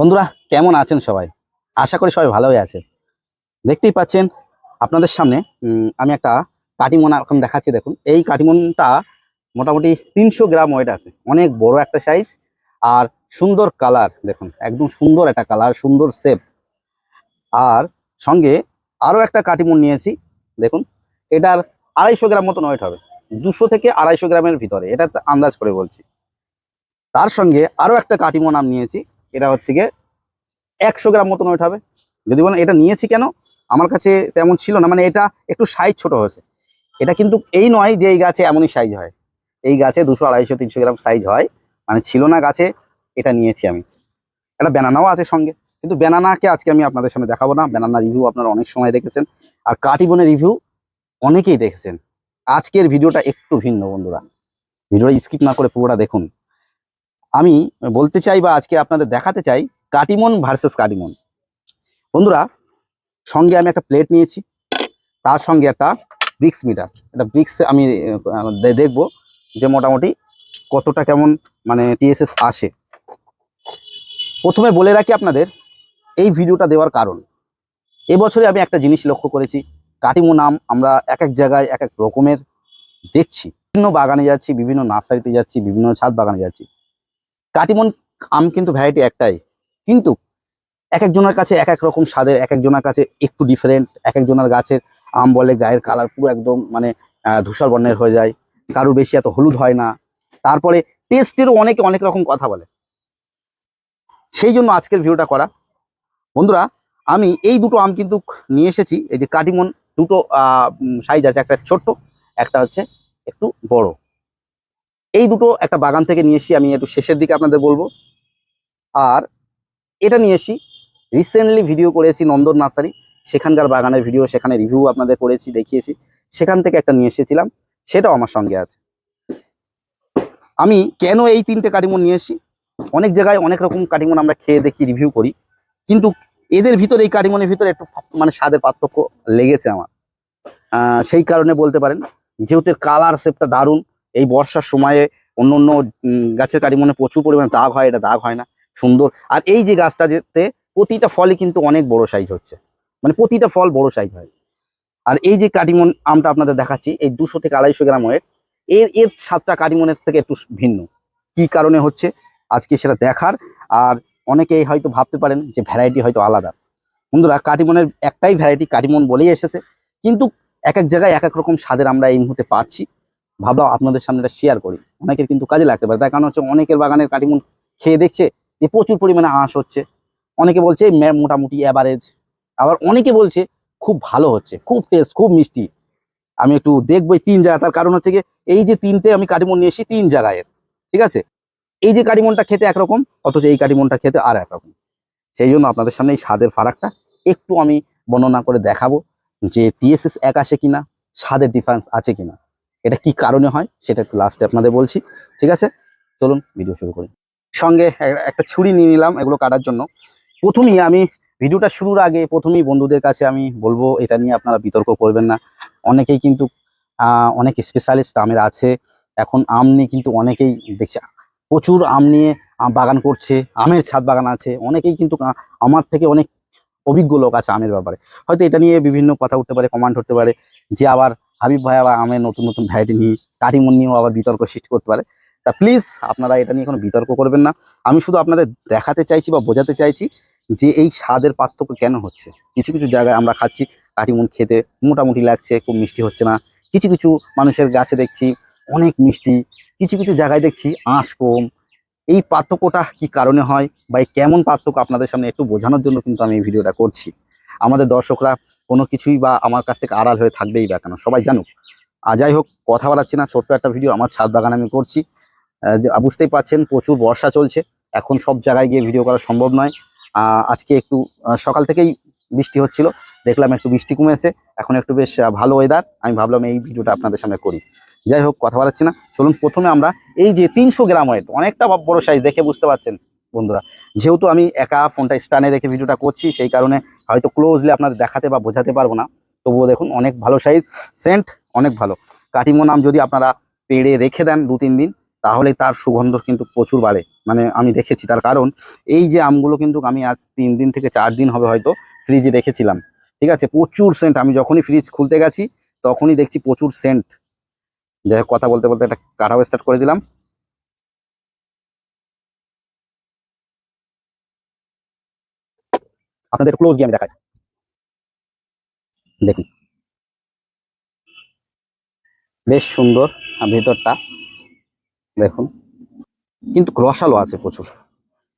বন্ধুরা, কেমন আছেন সবাই? আশা করি সবাই ভালোই আছে দেখতেই পাচ্ছেন, আপনাদের সামনে আমি একটা কাটিমন এখন দেখাচ্ছি, দেখুন। এই কাটিমনটা মোটামুটি তিনশো গ্রাম ওয়েট আছে। অনেক বড় একটা সাইজ আর সুন্দর কালার দেখুন, একদম সুন্দর একটা কালার সুন্দর শেপ আর সঙ্গে আরও একটা কাটিমন নিয়েছি, দেখুন। এটার আড়াইশো গ্রাম মতন ওয়েট হবে, দুশো থেকে আড়াইশো গ্রামের ভিতরে এটা আন্দাজ করে বলছি। তার সঙ্গে আরও একটা কাটিমন আম নিয়েছি এটা হচ্ছে গিয়ে একশো গ্রাম মতন ওয়েট হবে। যদি বলেন এটা নিয়েছি কেন? আমার কাছে তেমন ছিল না মানে এটা একটু সাইজ ছোট হয়েছে। এটা কিন্তু এই নয় যে এই গাছে এমনই সাইজ হয়। এই গাছে দুশো, আড়াইশো, তিনশো গ্রাম সাইজ হয়। মানে ছিল না গাছে, এটা নিয়েছি আমি। এটা ব্যানানাও আছে সঙ্গে। কিন্তু ব্যানানাকে আজকে আমি আপনাদের সামনে দেখাবো না। ব্যানানা রিভিউ আপনারা অনেক সময় দেখেছেন। আর কাটিবনের রিভিউ অনেকেই দেখেছেন। আজকের ভিডিওটা একটু ভিন্ন বন্ধুরা। ভিডিওটা স্কিপ না করে পুরোটা দেখুন। আমি বলতে চাই বা আজকে আপনাদের দেখাতে চাই কাটিমন ভার্সেস কাটিমন। বন্ধুরা, সঙ্গে আমি একটা প্লেট নিয়েছি, তার সঙ্গে একটা ব্রিক্স মিটার এটা ব্রিক্স আমি দেখব যে মোটামুটি কতটা কেমন মানে টিএসএস আসে। প্রথমে বলে রাখি আপনাদের, এই ভিডিওটা দেওয়ার কারণ। এবছরে আমি একটা জিনিস লক্ষ্য করেছি, কাটিমো নাম আমরা এক এক জায়গায় এক এক রকমের দেখছি। বিভিন্ন বাগানে যাচ্ছি, বিভিন্ন নার্সারিতে যাচ্ছি, বিভিন্ন ছাদ বাগানে যাচ্ছি। কাটিমন আম কিন্তু ভ্যারাইটি একটাই। কিন্তু এক একজনের কাছে এক এক রকম স্বাদের, এক একজনের কাছে একটু ডিফারেন্ট এক একজনের গাছের আম বলে গায়ের কালার পুরো একদম মানে ধূসর বর্ণের হয়ে যায়। কারোর বেশি এত হলুদ হয় না। তারপরে টেস্টেরও অনেকে অনেক রকম কথা বলে। সেই জন্য আজকের ভিডিওটা করা। বন্ধুরা, আমি এই দুটো আম কিন্তু নিয়ে এসেছি। এই যে কাটিমন দুটো সাইজ আছে, একটা ছোট্ট, একটা হচ্ছে একটু বড়। এই দুটো একটা বাগান থেকে নিয়ে এসেছি, আমি একটু শেষের দিকে আপনাদের বলব। আর এটা নিয়ে এসেছি রিসেন্টলি ভিডিও করেছি নন্দন নার্সারি, সেখানকার বাগানের ভিডিও সেখানে রিভিউ আপনাদের করেছি, দেখিয়েছি। সেখান থেকে একটা নিয়ে এসেছিলাম, সেটাও আমার সঙ্গে আছে। আমি কেন এই তিনটে কাটিমন নিয়ে এসেছি? অনেক জায়গায় অনেক রকম কাটিমন আমরা খেয়ে দেখি রিভিউ করি। কিন্তু এদের ভিতরে, এই কাটিমনের ভিতরে একটু মানে স্বাদের পার্থক্য লেগেছে আমার। সেই কারণে বলতে পারেন, যেহেতু কালার শেপটা দারুণ এই বর্ষার সময়ে অন্য অন্য গাছের কাটিমনে প্রচুর পরিমাণে দাগ হয়, এটা দাগ হয় না, সুন্দর। আর এই যে গাছটা যেতে প্রতিটা ফলই কিন্তু অনেক বড় সাইজ হচ্ছে। মানে প্রতিটা ফল বড় সাইজ হয়। আর এই যে কাটিমন আমটা আপনাদের দেখাচ্ছি, এই দুশো থেকে আড়াইশো গ্রাম ওয়েট, এর এর সাতটা কাটিমনের থেকে একটু ভিন্ন। কি কারণে হচ্ছে? আজকে সেটা দেখার, আর অনেকেই হয়তো ভাবতে পারেন যে ভ্যারাইটি হয়তো আলাদা। বন্ধুরা কাটিমনের একটাই ভ্যারাইটি কাটিমন বলেই এসেছে। কিন্তু এক এক জায়গায় এক এক রকম স্বাদের আমরা এই মুহূর্তে পাচ্ছি। ভাবলাম আপনাদের সামনে এটা শেয়ার করি। অনেকের কিন্তু কাজে লাগতে পারে। তার কারণ হচ্ছে অনেকের বাগানের কাটিমন খেয়ে দেখছে যে প্রচুর পরিমাণে আঁশ হচ্ছে। অনেকে বলছে মোটামুটি অ্যাভারেজ আবার অনেকে বলছে খুব ভালো হচ্ছে। খুব টেস্ট খুব মিষ্টি। আমি একটু দেখব তিন জায়গা। তার কারণ হচ্ছে গিয়ে এই যে তিনটে আমি কাটিমন নিয়ে এসেছি তিন জায়গায়। ঠিক আছে? এই যে কাটিমনটা খেতে একরকম, অথচ এই কাটিমনটা খেতে আর একরকম। সেই জন্য আপনাদের সামনে এই স্বাদের ফারাকটা একটু আমি বর্ণনা করে দেখাবো যে টিএসএস এক আসে কিনা, স্বাদের ডিফারেন্স আছে কিনা। এটা কি কারণে হয় সেটা একটু লাস্টে আপনাদের বলছি, ঠিক আছে? চলুন ভিডিও শুরু করি। সঙ্গে একটা ছুরি নিয়ে নিলাম এগুলো কাটার জন্য। প্রথমেই আমি ভিডিওটা শুরুর আগে প্রথমেই বন্ধুদের কাছে আমি বলব, এটা নিয়ে আপনারা বিতর্ক করবেন না। অনেকেই কিন্তু অনেক স্পেশালিস্ট আমের আছে। এখন আম নিয়ে কিন্তু অনেকেই দেখছে, প্রচুর আম নিয়ে বাগান করছে, আমের ছাদ বাগান আছে। অনেকেই কিন্তু আমার থেকে অনেক অভিজ্ঞ লোক আছে আমের ব্যাপারে। হয়তো এটা নিয়ে বিভিন্ন কথা উঠতে পারে কমান্ড হতে পারে। যে আবার হাবিব ভাই আবার আমের নতুন নতুন ভ্যারাইটি নিয়ে কাটিমন নিয়েও আবার বিতর্ক সৃষ্টি করতে পারে। তা প্লিজ আপনারা এটা নিয়ে কোনো বিতর্ক করবেন না। আমি শুধু আপনাদের দেখাতে চাইছি বা বোঝাতে চাইছি যে এই স্বাদের পার্থক্য কেন হচ্ছে। কিছু কিছু জায়গায় আমরা খাচ্ছি কাটিমন খেতে মোটামুটি লাগছে, খুব মিষ্টি হচ্ছে না। কিছু কিছু মানুষের গাছে দেখছি অনেক মিষ্টি, কিছু কিছু জায়গায় দেখছি আঁশ কম। এই পার্থক্যটা কি কারণে হয় বা কেমন পার্থক্য আপনাদের সামনে একটু বোঝানোর জন্য কিন্তু আমি এই ভিডিওটা করছি। আমাদের দর্শকরা কোনো কিছুই বা আমার কাছ থেকে আড়াল হয়ে থাকবেই বা কেন? সবাই জানুক। আর যাই হোক, কথা বাড়াচ্ছি না, ছোট্ট একটা ভিডিও, আমার ছাদ বাগান আমি করছি। বুঝতেই পাচ্ছেন, প্রচুর বর্ষা চলছে। এখন সব জায়গায় গিয়ে ভিডিও করা সম্ভব নয়। আজকে একটু সকাল থেকেই বৃষ্টি হচ্ছিল। দেখলাম একটু বৃষ্টি কমেছে। এখন একটু বেশ ভালো ওয়েদার আমি ভাবলাম এই ভিডিওটা আপনাদের সামনে করি। যাই হোক, কথা বাড়াচ্ছি না। চলুন, প্রথমে আমরা এই যে তিনশো গ্রাম ওয়েট অনেকটা বড় সাইজ দেখে বুঝতে পারছেন। বন্ধুরা। যেহেতু আমি একা ফোনটা স্টানে রেখে ভিডিওটা করছি, সেই কারণে হয়তো ক্লোজলি আপনাদের দেখাতে বা বোঝাতে পারব না। তবুও দেখুন, অনেক ভালো সাইজ সেন্ট অনেক ভালো। কাটিমো নাম যদি আপনারা পেড়ে রেখে দেন দু তিন দিন, তাহলে তার সুগন্ধ কিন্তু প্রচুর বাড়ে। মানে আমি দেখেছি তার কারণ, এই যে আমগুলো কিন্তু আমি আজ তিন দিন থেকে চার দিন হবে হয়তো ফ্রিজে রেখেছিলাম। ঠিক আছে? প্রচুর সেন্ট আমি যখনই ফ্রিজ খুলতে গেছি, তখনই দেখছি প্রচুর সেন্ট যাই কথা বলতে বলতে একটা কাটাও স্টার্ট করে দিলাম। আপনাদের ক্লোজ গিয়ে আমি দেখাই। দেখুন। বেশ সুন্দর ভেতরটা, দেখুন। কিন্তু রসালো আছে প্রচুর।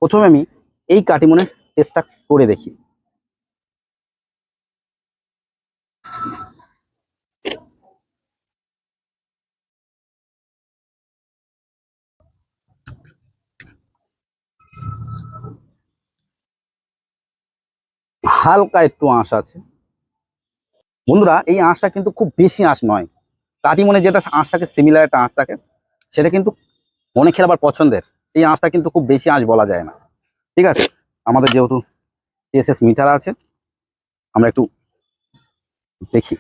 প্রথমে আমি এই কাটিমনের টেস্টটা করে দেখি। হালকা একটু আঁশ আছে। বন্ধুরা, এই আঁশটা কিন্তু খুব বেশি আঁশ নয়। কাটিমনে যেটা আঁশ থাকে সিমিলার একটা আঁশ থাকে, সেটা কিন্তু অনেকের আবার পছন্দের। এই আঁশটা কিন্তু খুব বেশি আঁশ বলা যায় না। ঠিক আছে? আমাদের যেহেতু এস মিটার আছে, আমরা একটু দেখি।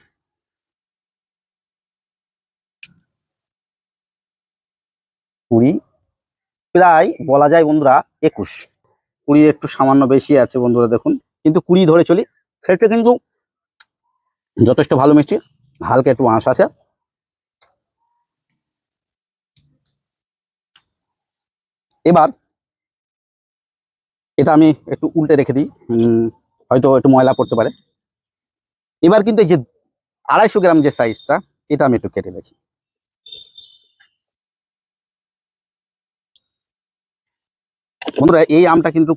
কুড়ি, প্রায় বলা যায় বন্ধুরা, একুশ। কুড়ির একটু সামান্য বেশি আছে বন্ধুরা, দেখুন। কিন্তু কুড়ি ধরে চলি। সেটা কিন্তু যথেষ্ট ভালো মিষ্টি। হালকা একটু আঁশ আছে। এবার এটা আমি একটু উল্টে রেখে দিই। হয়তো একটু ময়লা পড়তে পারে। এবার কিন্তু এই যে আড়াইশো গ্রাম যে সাইজটা এটা আমি একটু কেটে দেখি। বন্ধুরা, এই আমটা কিন্তু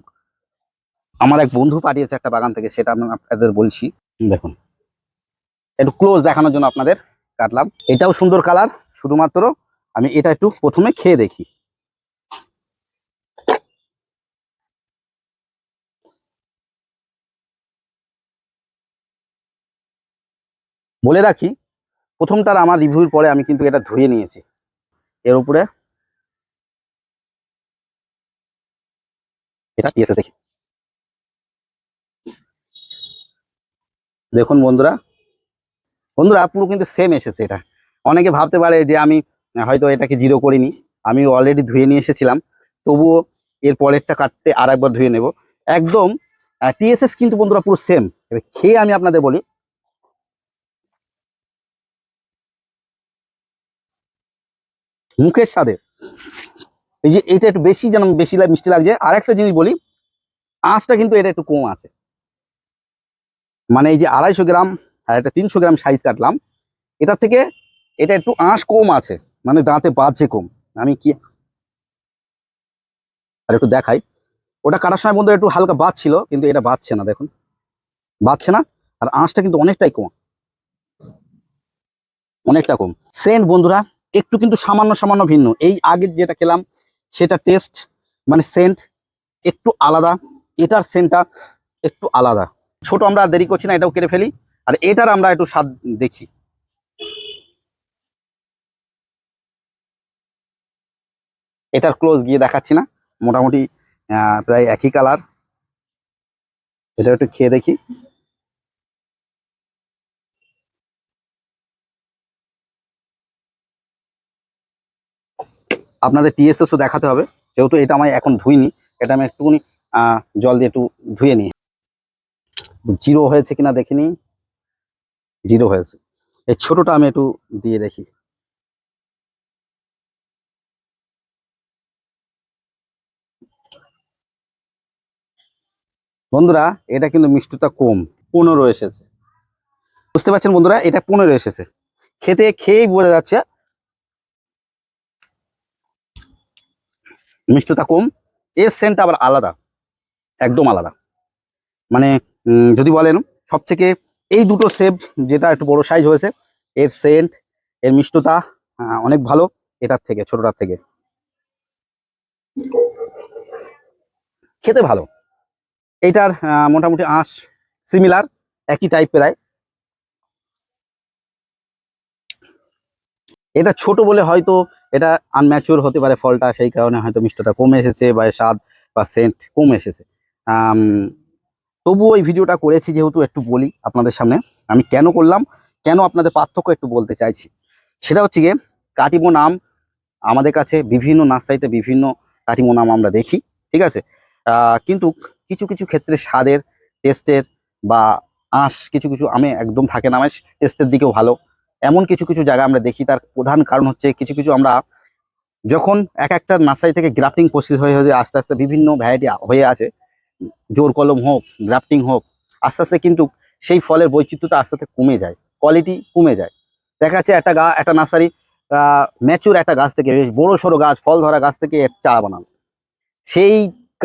আমার এক বন্ধু পাঠিয়েছে একটা বাগান থেকে, সেটা আমি আপনাদের বলছি। দেখুন। একটু ক্লোজ দেখানোর জন্য আপনাদের কাটলাম। এটাও সুন্দর কালার শুধুমাত্র আমি এটা একটু প্রথমে খেয়ে দেখি। বলে রাখি, প্রথমটার আমার রিভিউর পরে আমি কিন্তু এটা ধুয়ে নিয়েছি। এর উপরে এটা দেখি। দেখুন বন্ধুরা। বন্ধুরা পুরো কিন্তু সেম এসেছে এটা। অনেকে ভাবতে পারে যে আমি হয়তো এটাকে জিরো করিনি। আমি অলরেডি ধুয়ে নিয়ে এসেছিলাম। তবুও এর পরেরটা কাটতে আর একবার ধুয়ে নেব। একদম টিএসএস কিন্তু বন্ধুরা পুরো সেম এবার খেয়ে আমি আপনাদের বলি। মুখের স্বাদে। এই যে এটা একটু বেশি যেন বেশি মিষ্টি লাগছে। আর একটা জিনিস বলি আঁশটা কিন্তু এটা একটু কম আছে। মানে এই যে আড়াইশো গ্রাম আর একটা তিনশো গ্রাম সাইজ কাটলাম, এটা থেকে এটা একটু আঁশ কম আছে মানে দাঁতে বাজছে কম। আমি কি আর একটু দেখাই। ওটা কাটার সময় বন্ধু একটু হালকা বাজছিল, কিন্তু এটা বাজছে না, দেখুন। বাজছে না, আর আঁশটা কিন্তু অনেকটাই কম। অনেকটা কম। সেন্ট বন্ধুরা, একটু কিন্তু সামান্য সামান্য ভিন্ন। এই আগের যেটা খেলাম, সেটা টেস্ট মানে সেন্ট একটু আলাদা, এটার সেন্টটা একটু আলাদা। ছোট আমরা দেরি করছি না, এটাও কেটে ফেলি। আর এটার আমরা একটু স্বাদ দেখি। এটার ক্লোজ গিয়ে দেখাচ্ছি না, মোটামুটি প্রায় একই কালার এটা একটু খেয়ে দেখি। আপনাদের টিএসএসও দেখাতে হবে, যেহেতু এটা আমি এখন ধুইনি, এটা আমি একটুখানি জল দিয়ে একটু ধুয়ে নিই। জিরো হয়েছে কিনা দেখিনি। জিরো হয়েছে। এই ছোটটা আমি একটু দিয়ে দেখি। বন্ধুরা, এটা কিন্তু মিষ্টতা কম, পনেরো এসেছে। বুঝতে পারছেন বন্ধুরা, এটা পনেরো এসেছে। খেতে খেয়েই বোঝা যাচ্ছে। মিষ্টতা কম, এর সেন্ট আবার আলাদা, একদম আলাদা। মানে যদি বলেন সব থেকে এই দুটো সেব যেটা একটু বড় সাইজ হয়েছে, এর সেন্ট এর মিষ্টতা অনেক ভালো, এটার থেকে, ছোটটার থেকে। খেতে ভালো। এইটার মোটামুটি আঁশ সিমিলার একই টাইপ প্রায়। এটা ছোট বলে হয়তো এটা আনম্যাচিওর হতে পারে ফলটা, সেই কারণে হয়তো মিষ্টটা কমে এসেছে বা স্বাদ বা সেন্ট কম এসেছে। তবুও এই ভিডিওটা করেছি যেহেতু একটু বলি আপনাদের সামনে। আমি কেন করলাম? কেন আপনাদের পার্থক্য একটু বলতে চাইছি? সেটা হচ্ছে গিয়ে, কাটিমো নাম আমাদের কাছে বিভিন্ন নার্সারিতে বিভিন্ন কাটিমো নাম আমরা দেখি, ঠিক আছে? কিন্তু কিছু কিছু ক্ষেত্রে স্বাদের, টেস্টের বা আঁশ, কিছু কিছু আমে একদম থাকে না টেস্টের দিকেও ভালো। এমন কিছু কিছু জায়গা আমরা দেখি, তার প্রধান কারণ হচ্ছে কিছু কিছু আমরা যখন এক একটা নার্সারি থেকে গ্রাফটিং প্রসেস হয়ে হয়ে আস্তে আস্তে বিভিন্ন ভ্যারাইটি হয়ে আছে জোর কলম হোক, গ্রাফটিং হোক, আস্তে আস্তে কিন্তু সেই ফলের বৈচিত্র্যটা আস্তে আস্তে কমে যায় কোয়ালিটি কমে যায়। দেখা যাচ্ছে একটা গা একটা নার্সারি ম্যাচুর একটা গাছ থেকে বড় সড়ো গাছ, ফল ধরা গাছ থেকে চারা বানানো। সেই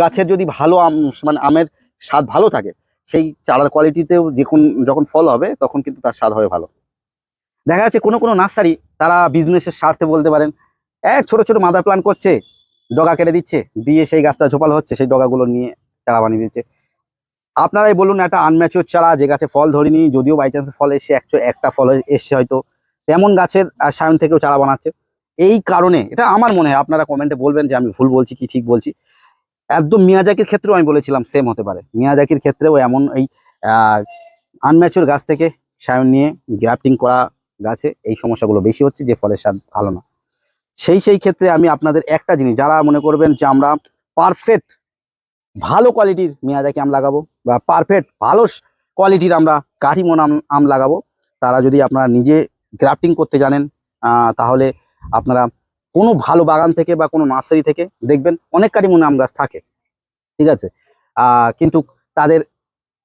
গাছের যদি ভালো আম মানে আমের স্বাদ ভালো থাকে, সেই চারার কোয়ালিটিতেও যখন যখন ফল হবে, তখন কিন্তু তার স্বাদ হবে ভালো। দেখা যাচ্ছে কোনো কোনো নার্সারি, তারা বিজনেসের স্বার্থে বলতে পারেন এক ছোট ছোট মাদার প্ল্যান করছে, ডগা কেটে দিচ্ছে, দিয়ে সেই গাছটা ঝোপালো হচ্ছে, সেই ডগাগুলো নিয়ে চারা বানিয়ে দিচ্ছে আপনারাই বলুন একটা আনম্যাচুর চারা, যে গাছে ফল ধরিনি, যদিও বাই চান্স ফল এসে একশো একটা ফল এসছে হয়তো। তেমন গাছের সায়ন থেকেও চারা বানাচ্ছে। এই কারণে, এটা আমার মনে হয়, আপনারা কমেন্টে বলবেন যে আমি ভুল বলছি কি ঠিক বলছি। একদম মিয়াজাকির ক্ষেত্রেও আমি বলেছিলাম সেম হতে পারে। মিয়াজাকির ক্ষেত্রেও এমন এই আনম্যাচুর গাছ থেকে সায়ন নিয়ে গ্রাফটিং করা গাছে এই সমস্যাগুলো বেশি হচ্ছে, যে ফলের স্বাদ ভালো না। সেই সেই ক্ষেত্রে আমি আপনাদের একটা জিনিস, যারা মনে করবেন যে আমরা পারফেক্ট ভালো কোয়ালিটির মিয়াজাকি আম লাগাবো বা পারফেক্ট ভালো কোয়ালিটির আমরা কাঠিমন আম আম লাগাবো। তারা যদি আপনারা নিজে গ্রাফটিং করতে জানেন তাহলে আপনারা কোনো ভালো বাগান থেকে বা কোনো নার্সারি থেকে দেখবেন অনেক কাঠিমন আম গাছ থাকে। ঠিক আছে? কিন্তু তাদের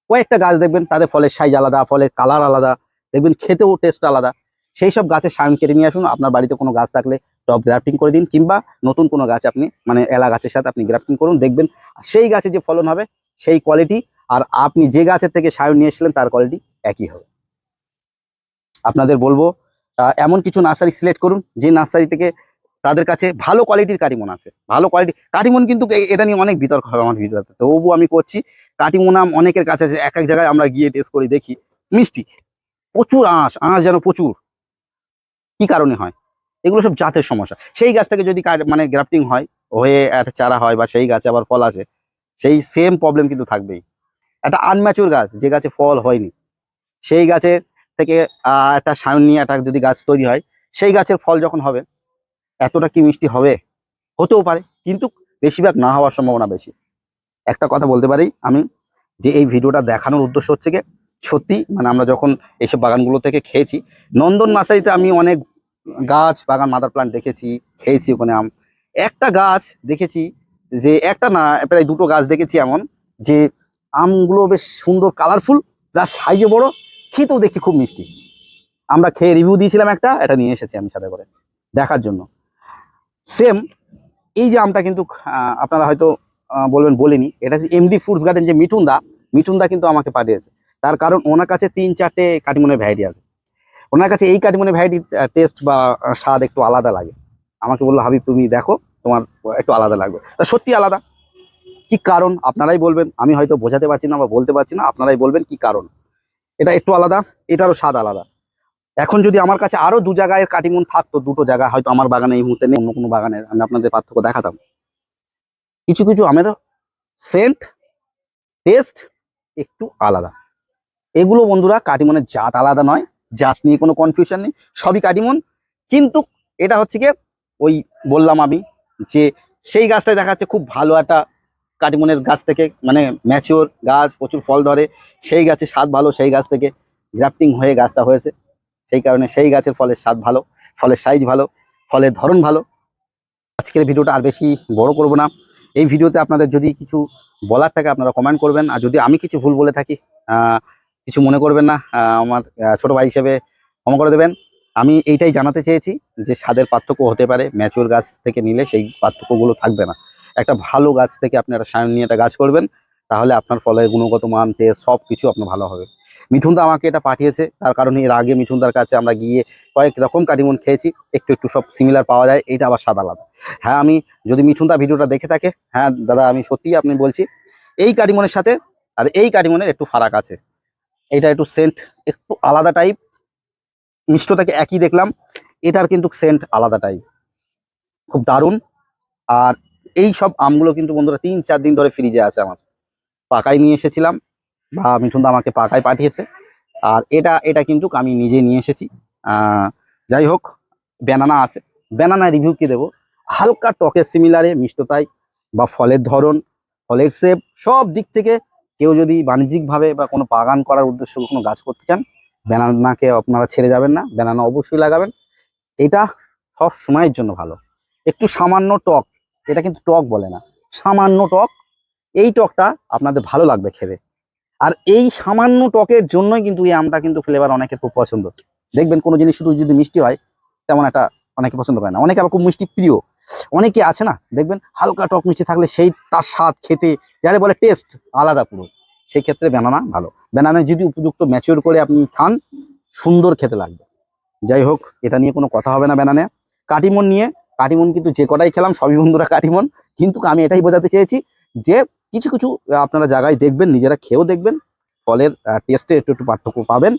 কয়েকটা গাছ দেখবেন, তাদের ফলের সাইজ আলাদা, ফলের কালার আলাদা, দেখবেন খেতেও টেস্ট আলাদা। সেই সব গাছের সায়ন কেটে নিয়ে আসুন। আপনার বাড়িতে কোনো গাছ থাকলে টপ গ্রাফটিং করে দিন, কিংবা নতুন কোনো গাছ আপনি মানে এলা গাছের সাথে আপনি গ্রাফটিং করুন। দেখবেন সেই গাছে যে ফলন হবে, সেই কোয়ালিটি আর আপনি যে গাছের থেকে সায়ন নিয়ে এসেছিলেন, তার কোয়ালিটি একই হবে। আপনাদের বলব এমন কিছু নার্সারি সিলেক্ট করুন, যে নার্সারি থেকে তাদের কাছে ভালো কোয়ালিটির কাটিমন আছে। ভালো কোয়ালিটি কাটিমন কিন্তু এটা নিয়ে অনেক বিতর্ক হবে আমার ভিডিওতে। তবুও আমি করছি, কাটিমন আম অনেকের কাছে আছে, এক এক জায়গায় আমরা গিয়ে টেস্ট করি দেখি। মিষ্টি, প্রচুর আঁশ আঁশ যেন প্রচুর। কি কারণে হয়? এগুলো সব জাতের সমস্যা। সেই গাছ থেকে যদি মানে গ্রাফটিং হয়, হয়ে একটা চারা হয় বা সেই গাছে আবার ফল আসে, সেই সেম প্রবলেম কিন্তু থাকবেই। একটা আনম্যাচুর গাছ, যে গাছে ফল হয়নি, সেই গাছের থেকে একটা নিয়ে একটা যদি গাছ তৈরি হয়, সেই গাছের ফল যখন হবে, এতটা কি মিষ্টি হবে? হতেও পারে, কিন্তু বেশিরভাগ না হওয়ার সম্ভাবনা বেশি। একটা কথা বলতে পারি আমি, যে এই ভিডিওটা দেখানোর উদ্দেশ্য হচ্ছে গিয়ে সত্যি মানে আমরা যখন এইসব বাগানগুলো থেকে খেয়েছি, নন্দন নার্সারিতে আমি অনেক গাছ বাগান মাদার প্লান্ট দেখেছি, খেয়েছি ওখানে আম। একটা গাছ দেখেছি যে, একটা না, প্রায় দুটো গাছ দেখেছি এমন যে, আমগুলো বেশ সুন্দর কালারফুল গাছ সাইজে বড়, খেতেও দেখছি খুব মিষ্টি। আমরা খেয়ে রিভিউ দিয়েছিলাম একটা, এটা নিয়ে এসেছি আমি সাথে করে, দেখার জন্য। সেম এই যে আমটা কিন্তু আপনারা হয়তো বলবেন বলিনি, এটা এমডি ফুডস গার্ডেন যে মিঠুনদা মিঠুনদা কিন্তু আমাকে পাঠিয়েছে। তার কারণ ওনার কাছে তিন চারটে কাটিমনের ভ্যারাইটি আছে। ওনার কাছে এই কাটিমনের ভ্যারাইটির টেস্ট বা স্বাদ একটু আলাদা লাগে। আমাকে বলল, হাবিব, তুমি দেখো, তোমার একটু আলাদা লাগবে। তা সত্যি আলাদা। কি কারণ? আপনারাই বলবেন। আমি হয়তো বোঝাতে পারছি না বা বলতে পারছি না। আপনারাই বলবেন কি কারণ? এটা একটু আলাদা, এটারও স্বাদ আলাদা। এখন যদি আমার কাছে আরও দু জায়গায় কাটিমন থাকতো, দুটো জায়গা, হয়তো আমার বাগানে এই মুহূর্তে নেই, অন্য কোনো বাগানের আমি আপনাদের পার্থক্য দেখাতাম। কিছু কিছু আমের সেন্ট টেস্ট একটু আলাদা। এগুলো বন্ধুরা কাটিমনের জাত আলাদা নয়, জাত নিয়ে কোনো কনফিউশন নেই, সবই কাটিমন। কিন্তু এটা হচ্ছে গিয়ে ওই বললাম আমি যে সেই গাছটায় দেখা যাচ্ছে খুব ভালো একটা কাটিমনের গাছ থেকে মানে ম্যাচিওর গাছ, প্রচুর ফল ধরে। সেই গাছে স্বাদ ভালো, সেই গাছ থেকে গ্রাফটিং হয়ে গাছটা হয়েছে। সেই কারণে সেই গাছের ফলের স্বাদ ভালো, ফলের সাইজ ভালো, ফলের ধরন ভালো। আজকের ভিডিওটা আর বেশি বড় করব না। এই ভিডিওতে আপনাদের যদি কিছু বলার থাকে আপনারা কমেন্ট করবেন। আর যদি আমি কিছু ভুল বলে থাকি কিছু মনে করবেন না আমার ছোট ভাই হিসেবে ক্ষমা করে দেবেন। আমি এইটাই জানাতে চেয়েছি যে স্বাদের পার্থক্য হতে পারে ম্যাচুর গাছ থেকে নিলে সেই পার্থক্যগুলো থাকবে না। একটা ভালো গাছ থেকে আপনি একটা সায়ন নিয়ে একটা গাছ করবেন, তাহলে আপনার ফলের গুণগত মান টেস্ট সব কিছু আপনার ভালো হবে। মিঠুনদা আমাকে এটা পাঠিয়েছে, তার কারণে এর আগে মিঠুনদার কাছে আমরা গিয়ে কয়েক রকম কাটিমন খেয়েছি, একটু একটু সব সিমিলার পাওয়া যায় এটা আবার সাদা আলাদা। হ্যাঁ আমি যদি মিঠুনদা ভিডিওটা দেখে থাকে হ্যাঁ দাদা, আমি সত্যিই আপনি বলছি, এই কাটিমনের সাথে আর এই কাটিমনের একটু ফারাক আছে। এটা একটু সেন্ট একটু আলাদা টাইপ মিষ্টতাকে একই দেখলাম, এটার কিন্তু সেন্ট আলাদা টাইপ খুব দারুণ। আর এই সব আমগুলো কিন্তু বন্ধুরা তিন চার দিন ধরে ফ্রিজে আছে আমার। পাকায় নিয়ে এসেছিলাম, বা মিঠুনদা আমাকে পাকায় পাঠিয়েছে। আর এটা এটা কিন্তু আমি নিজে নিয়ে এসেছি। যাই হোক ব্যানানা আছে। ব্যানানা রিভিউ কি দেবো? হালকা টকের সিমিলারে মিষ্টতায় বা ফলের ধরন, ফলের শেপ সব দিক থেকে কেউ যদি বাণিজ্যিকভাবে বা কোনো বাগান করার উদ্দেশ্যে কোনো গাছ করতে চান ব্যানানাকে আপনারা ছেড়ে যাবেন না ব্যানানা অবশ্যই লাগাবেন। এটা সব সময়ের জন্য ভালো। একটু সামান্য টক, এটা কিন্তু টক বলে না। সামান্য টক, এই টকটা আপনাদের ভালো লাগবে খেতে। আর এই সামান্য টকের জন্যই কিন্তু এই আমটা কিন্তু ফ্লেভার অনেকের খুব পছন্দ। দেখবেন কোনো জিনিস শুধু যদি মিষ্টি হয়, তেমন একটা অনেকে পছন্দ করে না। অনেকে আবার খুব মিষ্টি প্রিয়। অনেকে আছে না, দেখবেন হালকা টক মিষ্টি থাকলে সেই তার স্বাদ খেতে, যারা বলে টেস্ট আলাদা পুরো। সেই ক্ষেত্রে ব্যানানা ভালো। ব্যানানা যদি উপযুক্ত ম্যাচিওর করে আপনি খান, সুন্দর খেতে লাগবে। যাই হোক, এটা নিয়ে কোনো কথা হবে না ব্যানানে কাটিমন নিয়ে, কাটিমন কিন্তু যে কটাই খেলাম, সবই বন্ধুরা কাটিমন। কিন্তু আমি এটাই বোঝাতে চেয়েছি যে কিছু কিছু আপনারা জায়গায় দেখবেন, নিজেরা খেয়েও দেখবেন, ফলের টেস্টে একটু একটু পার্থক্য পাবেন।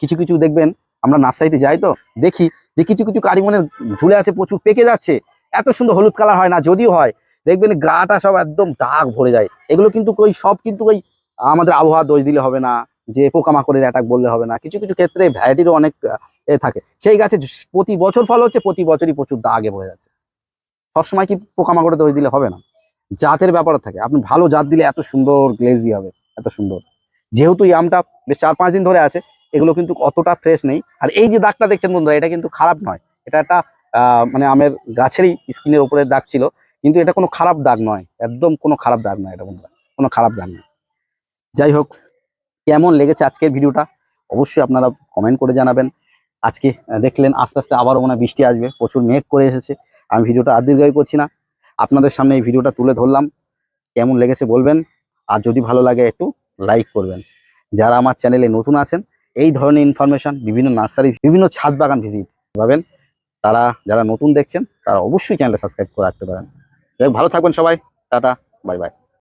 কিছু কিছু দেখবেন, আমরা নার্সারিতে যাই তো, দেখি যে কিছু কিছু কারিমনের ঝুলে আছে, প্রচুর পেকে যাচ্ছে। এত সুন্দর হলুদ কালার হয় না, যদিও হয়। দেখবেন গাটা সব একদম দাগ ভরে যায়। এগুলো কিন্তু ওই সব কিন্তু ওই আমাদের আবহাওয়া দোষ দিলে হবে না, যে পোকামাকড়ের অ্যাটাক বললে হবে না। কিছু কিছু ক্ষেত্রে ভ্যারাইটিরও অনেক, এ থাকে। সেই গাছে প্রতি বছর ফল হচ্ছে, প্রতি বছরই প্রচুর দাগে ভরে যাচ্ছে। সবসময় কি পোকামাকড়ে দোষ দিলে হবে না। জাতের ব্যাপার থাকে। আপনি ভালো জাত দিলে এত সুন্দর গ্লেজি হবে, এত সুন্দর। যেহেতু এই আমটা বেশ চার পাঁচ দিন ধরে আছে, এগুলো কিন্তু অতটা ফ্রেশ নেই। আর এই যে দাগটা দেখছেন বন্ধুরা, এটা কিন্তু খারাপ নয়। এটা একটা মানে আমের গাছেরই স্কিনের উপরে দাগ ছিল। কিন্তু এটা কোনো খারাপ দাগ নয়। একদম কোনো খারাপ দাগ নয় এটা বন্ধুরা। কোনো খারাপ দাগ নয়। যাই হোক, কেমন লেগেছে আজকের ভিডিওটা? অবশ্যই আপনারা কমেন্ট করে জানাবেন। আজকে দেখলেন আস্তে আস্তে আবারও মনে বৃষ্টি আসবে। প্রচুর মেঘ করে এসেছে। আমি ভিডিওটা আর দীর্ঘায়ু করছি না। আপনাদের সামনে এই ভিডিওটা তুলে ধরলাম। কেমন লেগেছে বলবেন। আর যদি ভালো লাগে, একটু লাইক করবেন। যারা আমার চ্যানেলে নতুন আছেন, এই ধরনের ইনফরমেশন বিভিন্ন নার্সারি বিভিন্ন ছাদ বাগান ভিজিট পাবেন। তারা যারা নতুন দেখছেন, তারা অবশ্যই চ্যানেলটা সাবস্ক্রাইব করে রাখতে পারেন। ভালো থাকবেন সবাই। Tata, bye bye.